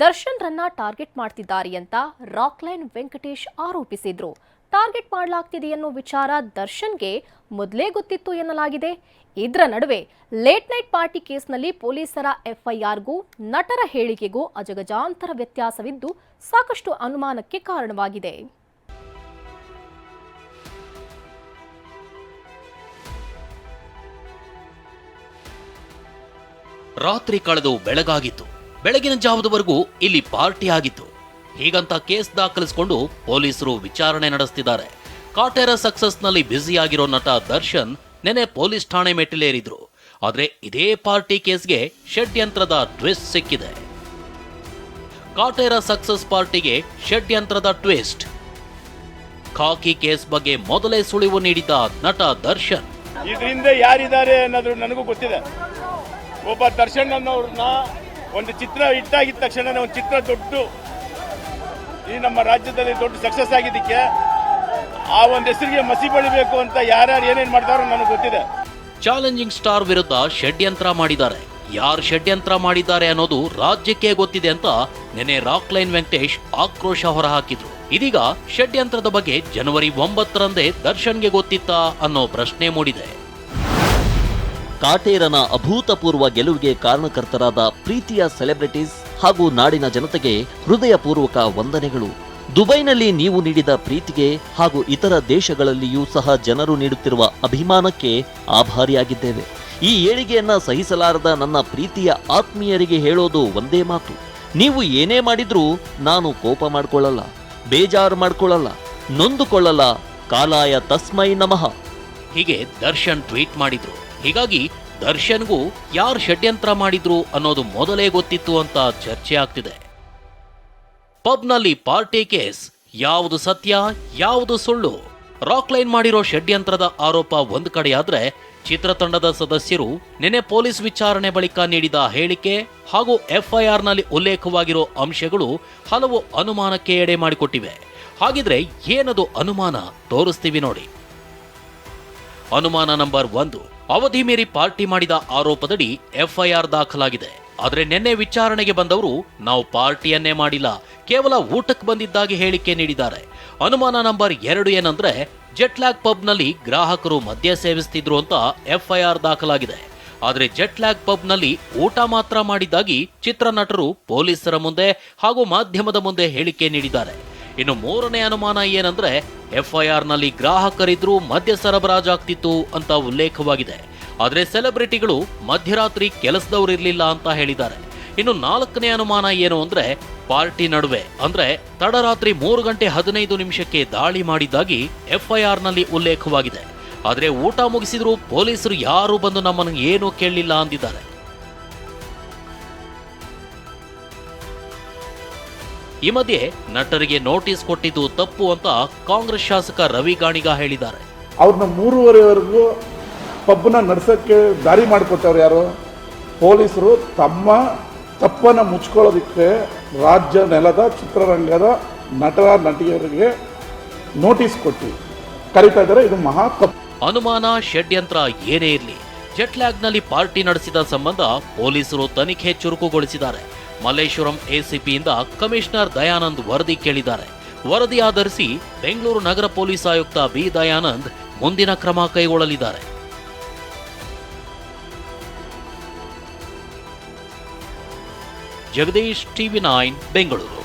ದರ್ಶನ್ ರನ್ನ target ಮಾಡ್ತಿದ್ದಾರೆ ಅಂತ ರಾಕ್ಲೈನ್ ವೆಂಕಟೇಶ್ ಆರೋಪಿಸಿದ್ರು. ಟಾರ್ಗೆಟ್ ಮಾಡಲಾಗ್ತಿದೆ ಅನ್ನೋ ವಿಚಾರ ದರ್ಶನ್ಗೆ ಮೊದಲೇ ಗೊತ್ತಿತ್ತು ಎನ್ನಲಾಗಿದೆ. ಇದರ ನಡುವೆ ಲೇಟ್ ನೈಟ್ ಪಾರ್ಟಿ ಕೇಸ್ನಲ್ಲಿ ಪೊಲೀಸರ ಎಫ್ಐಆರ್ಗೂ ನಟರ ಹೇಳಿಕೆಗೂ ಅಜಗಜಾಂತರ ವ್ಯತ್ಯಾಸವಿದ್ದು ಸಾಕಷ್ಟು ಅನುಮಾನಕ್ಕೆ ಕಾರಣವಾಗಿದೆ. ರಾತ್ರಿ ಕಳೆದು ಬೆಳಗಾಗಿತ್ತು. ಬೆಳಗಿನ ಜಾವದವರೆಗೂ ಇಲ್ಲಿ ಪಾರ್ಟಿ ಆಗಿತ್ತು. ಹೀಗಂತ ಕೇಸ್ ದಾಖಲಿಸಿಕೊಂಡು ಪೊಲೀಸರು ವಿಚಾರಣೆ ನಡೆಸ್ತಿದ್ದಾರೆ. ಕಾಟೇರ ಸಕ್ಸಸ್ನಲ್ಲಿ ಬ್ಯುಸಿಯಾಗಿರೋ ನಟ ದರ್ಶನ್ ನೆನೆ ಪೊಲೀಸ್ ಠಾಣೆ ಮೆಟ್ಟಿಲೇರಿದ್ರು. ಆದ್ರೆ ಇದೇ ಪಾರ್ಟಿ ಕೇಸ್ಗೆ ಷಡ್ಯಂತ್ರದ ಟ್ವಿಸ್ಟ್ ಸಿಕ್ಕಿದೆ. ಕಾಟೇರ ಸಕ್ಸಸ್ ಪಾರ್ಟಿಗೆ ಷಡ್ಯಂತ್ರದ ಟ್ವಿಸ್ಟ್. ಖಾಕಿ ಕೇಸ್ ಬಗ್ಗೆ ಮೊದಲೇ ಸುಳಿವು ನೀಡಿದ್ದ ನಟ ದರ್ಶನ್. ಇದರಿಂದ ಯಾರಿದ್ದಾರೆ ಅನ್ನೋದು ನನಗೂ ಗೊತ್ತಿದೆ. ಒಬ್ಬ ದರ್ಶನ್ ಅನ್ನೋರ್ನ ಒಂದು ಚಿತ್ರ ಹಿಟ್ಟಾಗಿದ್ದ ತಕ್ಷಣ ಒಂದು ಚಿತ್ರ ದೊಡ್ಡ ಈ ನಮ್ಮ ರಾಜ್ಯದಲ್ಲಿ ದೊಡ್ಡ ಸಕ್ಸಸ್ ಆಗಿದ್ದಕ್ಕೆ ಆ ಒಂದು ಹೆಸರಿಗೆ ಮಸಿ ಬಳಿಬೇಕು ಅಂತ ಯಾರ್ಯಾರು ಏನೇನು ಮಾಡ್ತಾರೋ ನನಗೆ ಗೊತ್ತಿದೆ. ಚಾಲೆಂಜಿಂಗ್ ಸ್ಟಾರ್ ವಿರುದ್ಧ ಷಡ್ಯಂತ್ರ ಮಾಡಿದ್ದಾರೆ. ಯಾರು ಷಡ್ಯಂತ್ರ ಮಾಡಿದ್ದಾರೆ ಅನ್ನೋದು ರಾಜ್ಯಕ್ಕೆ ಗೊತ್ತಿದೆ ಅಂತ ನಿನ್ನೆ ರಾಕ್ ಲೈನ್ ವೆಂಕಟೇಶ್ ಆಕ್ರೋಶ ಹೊರಹಾಕಿದ್ರು. ಇದೀಗ ಷಡ್ಯಂತ್ರದ ಬಗ್ಗೆ ಜನವರಿ ಒಂಬತ್ತರಂದೇ ದರ್ಶನ್ಗೆ ಗೊತ್ತಿತ್ತಾ ಅನ್ನೋ ಪ್ರಶ್ನೆ ಮೂಡಿದೆ. ಕಾಟೇರನ ಅಭೂತಪೂರ್ವ ಗೆಲುವಿಗೆ ಕಾರಣಕರ್ತರಾದ ಪ್ರೀತಿಯ ಸೆಲೆಬ್ರಿಟೀಸ್ ಹಾಗೂ ನಾಡಿನ ಜನತೆಗೆ ಹೃದಯಪೂರ್ವಕ ವಂದನೆಗಳು. ದುಬೈನಲ್ಲಿ ನೀವು ನೀಡಿದ ಪ್ರೀತಿಗೆ ಹಾಗೂ ಇತರ ದೇಶಗಳಲ್ಲಿಯೂ ಸಹ ಜನರು ನೀಡುತ್ತಿರುವ ಅಭಿಮಾನಕ್ಕೆ ಆಭಾರಿಯಾಗಿದ್ದೇವೆ. ಈ ಏಳಿಗೆಯನ್ನ ಸಹಿಸಲಾರದ ನನ್ನ ಪ್ರೀತಿಯ ಆತ್ಮೀಯರಿಗೆ ಹೇಳೋದು ಒಂದೇ ಮಾತು. ನೀವು ಏನೇ ಮಾಡಿದ್ರೂ ನಾನು ಕೋಪ ಮಾಡಿಕೊಳ್ಳಲ್ಲ, ಬೇಜಾರು ಮಾಡಿಕೊಳ್ಳಲ್ಲ, ನೊಂದುಕೊಳ್ಳಲ್ಲ. ಕಾಲಾಯ ತಸ್ಮೈ ನಮಃ. ಹೀಗೆ ದರ್ಶನ್ ಟ್ವೀಟ್ ಮಾಡಿದ್ರು. ಹೀಗಾಗಿ ದರ್ಶನ್ಗೂ ಯಾರು ಷಡ್ಯಂತ್ರ ಮಾಡಿದ್ರು ಅನ್ನೋದು ಮೊದಲೇ ಗೊತ್ತಿತ್ತು ಅಂತ ಚರ್ಚೆ ಆಗ್ತಿದೆ. ಪಬ್ನಲ್ಲಿ ಪಾರ್ಟಿ ಕೇಸ್, ಯಾವುದು ಸತ್ಯ, ಯಾವುದು ಸುಳ್ಳು. ರಾಕ್ ಲೈನ್ ಮಾಡಿರೋ ಷಡ್ಯಂತ್ರದ ಆರೋಪ ಒಂದು ಕಡೆಯಾದ್ರೆ ಚಿತ್ರತಂಡದ ಸದಸ್ಯರು ನಿನ್ನೆ ಪೊಲೀಸ್ ವಿಚಾರಣೆ ಬಳಿಕ ನೀಡಿದ ಹೇಳಿಕೆ ಹಾಗೂ ಎಫ್ಐಆರ್ನಲ್ಲಿ ಉಲ್ಲೇಖವಾಗಿರೋ ಅಂಶಗಳು ಹಲವು ಅನುಮಾನಕ್ಕೆ ಎಡೆ ಮಾಡಿಕೊಟ್ಟಿವೆ. ಹಾಗಿದ್ರೆ ಏನದು ಅನುಮಾನ? ತೋರಿಸ್ತೀವಿ ನೋಡಿ. ಅನುಮಾನ ನಂಬರ್ ಒಂದು. ಅವಧಿ ಮೀರಿ ಪಾರ್ಟಿ ಮಾಡಿದ ಆರೋಪದಡಿ ಎಫ್ಐಆರ್ ದಾಖಲಾಗಿದೆ. ಆದರೆ ನಿನ್ನೆ ವಿಚಾರಣೆಗೆ ಬಂದವರು ನಾವು ಪಾರ್ಟಿಯನ್ನೇ ಮಾಡಿಲ್ಲ, ಕೇವಲ ಊಟಕ್ಕೆ ಬಂದಿದ್ದಾಗಿ ಹೇಳಿಕೆ ನೀಡಿದ್ದಾರೆ. ಅನುಮಾನ ನಂಬರ್ ಎರಡು ಏನಂದ್ರೆ, ಜೆಟ್ಲ್ಯಾಗ್ ಪಬ್ನಲ್ಲಿ ಗ್ರಾಹಕರು ಮದ್ಯ ಸೇವಿಸ್ತಿದ್ರು ಅಂತ ಎಫ್ಐಆರ್ ದಾಖಲಾಗಿದೆ. ಆದರೆ ಜೆಟ್ಲ್ಯಾಗ್ ಪಬ್ನಲ್ಲಿ ಊಟ ಮಾತ್ರ ಮಾಡಿದ್ದಾಗಿ ಚಿತ್ರನಟರು ಪೊಲೀಸರ ಮುಂದೆ ಹಾಗೂ ಮಾಧ್ಯಮದ ಮುಂದೆ ಹೇಳಿಕೆ ನೀಡಿದ್ದಾರೆ. ಇನ್ನು ಮೂರನೇ ಅನುಮಾನ ಏನಂದ್ರೆ ಎಫ್ಐಆರ್ನಲ್ಲಿ ಗ್ರಾಹಕರಿದ್ರು ಮದ್ಯ ಸರಬರಾಜಾಗ್ತಿತ್ತು ಅಂತ ಉಲ್ಲೇಖವಾಗಿದೆ. ಆದ್ರೆ ಸೆಲೆಬ್ರಿಟಿಗಳು ಮಧ್ಯರಾತ್ರಿ ಕೆಲಸದವರಿರಲಿಲ್ಲ ಅಂತ ಹೇಳಿದ್ದಾರೆ. ಇನ್ನು ನಾಲ್ಕನೇ ಅನುಮಾನ ಏನು ಅಂದ್ರೆ ಪಾರ್ಟಿ ನಡುವೆ, ಅಂದ್ರೆ ತಡರಾತ್ರಿ ಮೂರು ಗಂಟೆ ಹದಿನೈದು ನಿಮಿಷಕ್ಕೆ ದಾಳಿ ಮಾಡಿದ್ದಾಗಿ ಎಫ್ಐಆರ್ನಲ್ಲಿ ಉಲ್ಲೇಖವಾಗಿದೆ. ಆದ್ರೆ ಊಟ ಮುಗಿಸಿದ್ರು ಪೊಲೀಸರು ಯಾರು ಬಂದು ನಮ್ಮನ್ನು ಏನೂ ಕೇಳಲಿಲ್ಲ ಅಂದಿದ್ದಾರೆ. ಈ ಮಧ್ಯೆ ನಟರಿಗೆ ನೋಟಿಸ್ ಕೊಟ್ಟಿದ್ದು ತಪ್ಪು ಅಂತ ಕಾಂಗ್ರೆಸ್ ಶಾಸಕ ರವಿ ಗಾಣಿಗ ಹೇಳಿದ್ದಾರೆ. ಅವ್ರನ್ನ ಮೂರುವರೆವರೆಗೂ ಪಬ್ನ ನಡೆಸೋಕ್ಕೆ ದಾರಿ ಮಾಡಿಕೊಟ್ಟವ್ರು ಯಾರು? ಪೊಲೀಸರು ತಮ್ಮ ತಪ್ಪನ್ನು ಮುಚ್ಕೊಳ್ಳೋದಕ್ಕೆ ರಾಜ್ಯ ನೆಲದ ಚಿತ್ರರಂಗದ ನಟರ ನಟಿಯರಿಗೆ ನೋಟಿಸ್ ಕೊಟ್ಟು. ಕರಿತಾ ಇದ್ದಾರೆ ಇದು ಮಹಾ ತಪ್ಪು. ಅನುಮಾನ ಷಡ್ಯಂತ್ರ ಏನೇ ಇರಲಿ ಜೆಟ್ಲ್ಯಾಗ್ನಲ್ಲಿ ಪಾರ್ಟಿ ನಡೆಸಿದ ಸಂಬಂಧ ಪೊಲೀಸರು ತನಿಖೆ ಚುರುಕುಗೊಳಿಸಿದ್ದಾರೆ. ಮಲ್ಲೇಶ್ವರಂ ಎಸಿಪಿಯಿಂದ ಕಮಿಷನರ್ ದಯಾನಂದ್ ವರದಿ ಕೇಳಿದ್ದಾರೆ. ವರದಿ ಆಧರಿಸಿ ಬೆಂಗಳೂರು ನಗರ ಪೊಲೀಸ್ ಆಯುಕ್ತ ಬಿ ದಯಾನಂದ್ ಮುಂದಿನ ಕ್ರಮ ಕೈಗೊಳ್ಳಲಿದ್ದಾರೆ. Jagadish TV nine, Bengaluru.